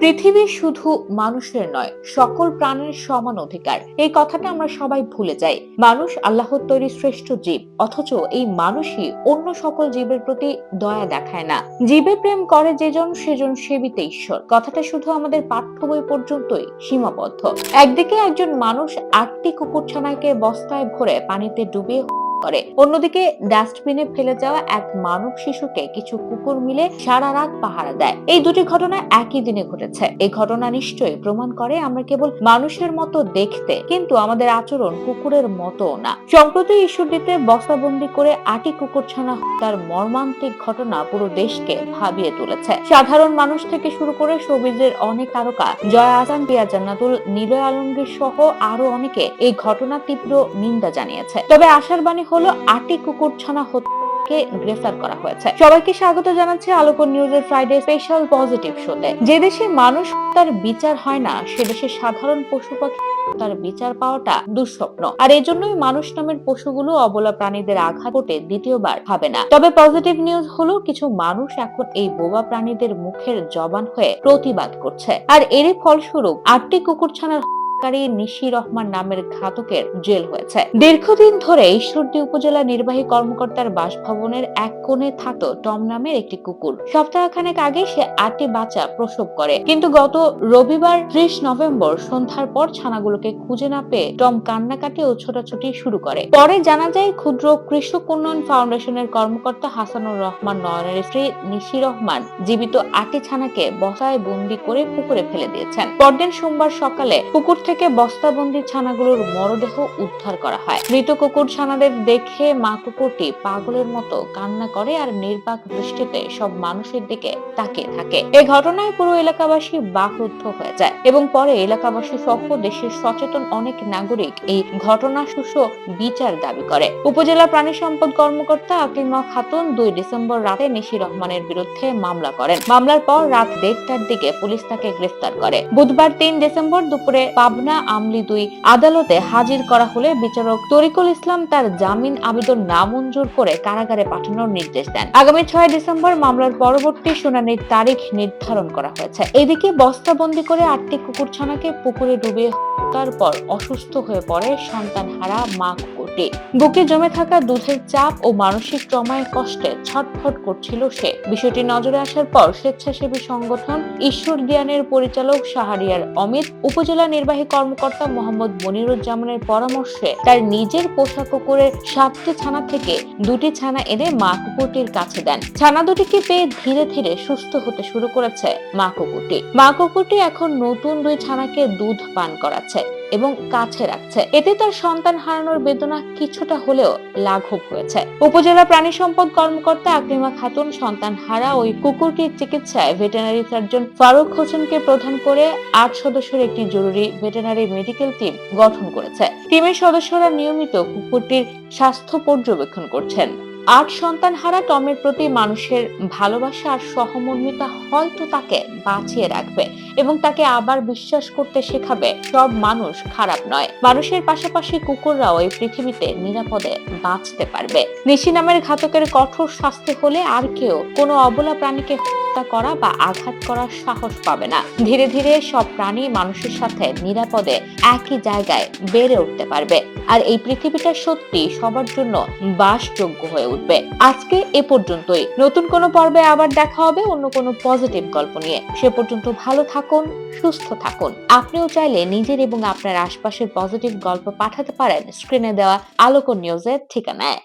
পৃথিবী শুধু মানুষের নয়, সকল প্রাণের সমান অধিকার। এই কথাটা আমরা সবাই ভুলে যাই। মানুষ আল্লাহর তৈরি শ্রেষ্ঠ জীব, অথচ এই মানুষই অন্য সকল জীবের প্রতি দয়া দেখায় না। জীবে প্রেম করে যেজন সেজন সেবিতে ঈশ্বর। কথাটা শুধু আমাদের পাঠ্য বই পর্যন্তই সীমাবদ্ধ। একদিকে একজন মানুষ আটটি কুকুরছানাকে বস্তায় ভরে পানিতে ডুবিয়ে করে। অন্যদিকে ডাস্টবিনে ফেলে যাওয়া এক মানব শিশুকে কিছু কুকুর মিলে সারা রাত পাহারা দেয়। এই দুটি ঘটনা একই দিনে ঘটেছে। এই ঘটনা নিশ্চয়ই প্রমাণ করে আমরা কেবল মানুষের মতো দেখতে, কিন্তু আমাদের আচরণ কুকুরের মতো না। সম্প্রতি ঈশ্বরদীতে বস্তাবন্দি করে আটি কুকুরছানা হত্যার মর্মান্তিক ঘটনা পুরো দেশকে ভাবিয়ে তুলেছে। সাধারণ মানুষ থেকে শুরু করে সবিজের অনেক তারকা, জয়া আজান পিয়া জান্নাতুল, নিলয় আলমগীর সহ আরও অনেকে এই ঘটনা তীব্র নিন্দা জানিয়েছে। তবে আশার বাণী হলো আটি কুকুরছানা হত্যাকে গ্রেফতার করা হয়েছে। সবাইকে স্বাগত জানাচ্ছি আলোকন নিউজের ফ্রাইডে স্পেশাল পজিটিভ শোতে। যে দেশে মানুষ তার বিচার হয় না, সে দেশে সাধারণ পশু পাখি তার বিচার পাওয়াটা দুঃস্বপ্ন। আর এজন্যই মানুষ নামের পশুগুলো অবলা প্রাণীদের আঘাত দ্বিতীয়বার ভাবে না। তবে পজিটিভ নিউজ হলো, কিছু মানুষ এখন এই বোবা প্রাণীদের মুখের জবান হয়ে প্রতিবাদ করছে। আর এরই ফলস্বরূপ, আটটি কুকুরছানার হত্যাকারী নিশি রহমান নামের ঘাতকের জেল হয়েছে। দীর্ঘদিন ধরে ঈশ্বরদী উপজেলা নির্বাহী কর্মকর্তার বাসভবনের এক কোণে থাকতো টম নামের একটি কুকুর। সপ্তাহখানেক আগে সে আটটি বাচ্চা প্রসব করে। কিন্তু গত রবিবার ত্রিশ নভেম্বর সন্ধ্যার পর ছানাগুলোকে খুঁজে না পেয়ে টম কান্নাকাটি ও ছোটাছুটি শুরু করে। পরে জানা যায়, ক্ষুদ্র কৃষক উন্নয়ন ফাউন্ডেশনের কর্মকর্তা হাসানুর রহমান নয়নের স্ত্রী নিশি রহমান জীবিত আটটি ছানাকে বসায় বন্দি করে পুকুরে ফেলে দিয়েছেন। পরদিন সোমবার সকালে পুকুর থেকে বস্তাবন্দি ছানাগুলোর মরদেহ উদ্ধার করা হয়। মৃত কুকুর ছানাদের দেখে মা কুকুরটি পাগলের মতো কান্না করে আর নির্বাক দৃষ্টিতে সব মানুষের দিকে তাকিয়ে থাকে। এ ঘটনায় পুরো এলাকাবাসী বাকরুদ্ধ হয়ে যায় এবং পরে এলাকাবাসী সহ দেশের সচেতন অনেক নাগরিক এই ঘটনা সুষ্ঠ বিচার দাবি করে। উপজেলা প্রাণী সম্পদ কর্মকর্তা আকলিমা খাতুন দুই ডিসেম্বর রাতে নিশি রহমানের বিরুদ্ধে মামলা করেন। মামলার পর রাত দেড়টার দিকে পুলিশ তাকে গ্রেফতার করে। বুধবার তিন ডিসেম্বর দুপুরে পাবনা আমলি দুই আদালতে হাজির করা হলে বিচারক তরিকুল ইসলাম তার জামিন আবেদন নামঞ্জুর করে কারাগারে পাঠানোর নির্দেশ দেন। আগামী ছয় ডিসেম্বর মামলার পরবর্তী শুনানির তারিখ নির্ধারণ করা হয়েছে। এদিকে বস্তাবন্দি করে আটটি কুকুরছানাকে পুকুরে ডুবিয়ে হত্যার পর অসুস্থ হয়ে পড়ে সন্তানহারা মা কুকুরটি। বুকে জমে থাকা দুধের চাপ ও মানসিক ট্রমায় কষ্টে ছটফট করছিল সে। বিষয়টি নজরে আসার পর স্বেচ্ছাসেবী সংগঠন ঈশ্বর জ্ঞানের পরিচালক শাহরিয়ার অমিত, উপজেলা নির্বাহী কর্মকর্তা মোহাম্মদ মনিরুজ্জামানের পরামর্শে তার নিজের পোষা কুকুরের সাতটি ছানা থেকে দুটি ছানা এনে মা কুকুরটির কাছে দেন। ছানা দুটিকে পেয়ে ধীরে ধীরে সুস্থ হতে শুরু করেছে মা কুকুরটি। মা কুকুরটি এখন নতুন দুই ছানাকে দুধ পান করাচ্ছে। এবং কাছে রাখছে। এতে তার সন্তান হারানোর বেদনা কিছুটা হলেও লাঘব হয়েছে। উপজেলা প্রাণী সম্পদ কর্মকর্তা আকলিমা খাতুন সন্তান হারা ওই কুকুরটির চিকিৎসায় ভেটেনারি সার্জন ফারুক হোসেনকে প্রধান করে আট সদস্যের একটি জরুরি ভেটেনারি মেডিকেল টিম গঠন করেছে। টিমের সদস্যরা নিয়মিত কুকুরটির স্বাস্থ্য পর্যবেক্ষণ করছেন। আট সন্তান হারা টমের প্রতি মানুষের ভালোবাসা আর সহমর্মিতা হয়তো তাকে বাঁচিয়ে রাখবে এবং তাকে আবার বিশ্বাস করতে শেখাবে, সব মানুষ খারাপ নয়। মানুষের পাশাপাশি কুকুররাও এই পৃথিবীতে নিরাপদে বাঁচতে পারবে। নিশি নামের ঘাতকের কঠোর শাস্তি হলে আর কেউ কোনো অবলা প্রাণীকে হত্যা করা বা আঘাত করার সাহস পাবে না। ধীরে ধীরে সব প্রাণী মানুষের সাথে নিরাপদে একই জায়গায় বেড়ে উঠতে পারবে। আর এই পৃথিবীটা সত্যি সবার জন্য বাসযোগ্য হয়ে উঠবে আজকে এ পর্যন্তই। নতুন কোনো পর্বে আবার দেখা হবে অন্য কোনো পজিটিভ গল্প নিয়ে। সে পর্যন্ত ভালো থাকুন, সুস্থ থাকুন। আপনিও চাইলে নিজের এবং আপনার আশপাশের পজিটিভ গল্প পাঠাতে পারেন স্ক্রিনে দেওয়া আলোকন নিউজের ঠিকানায়।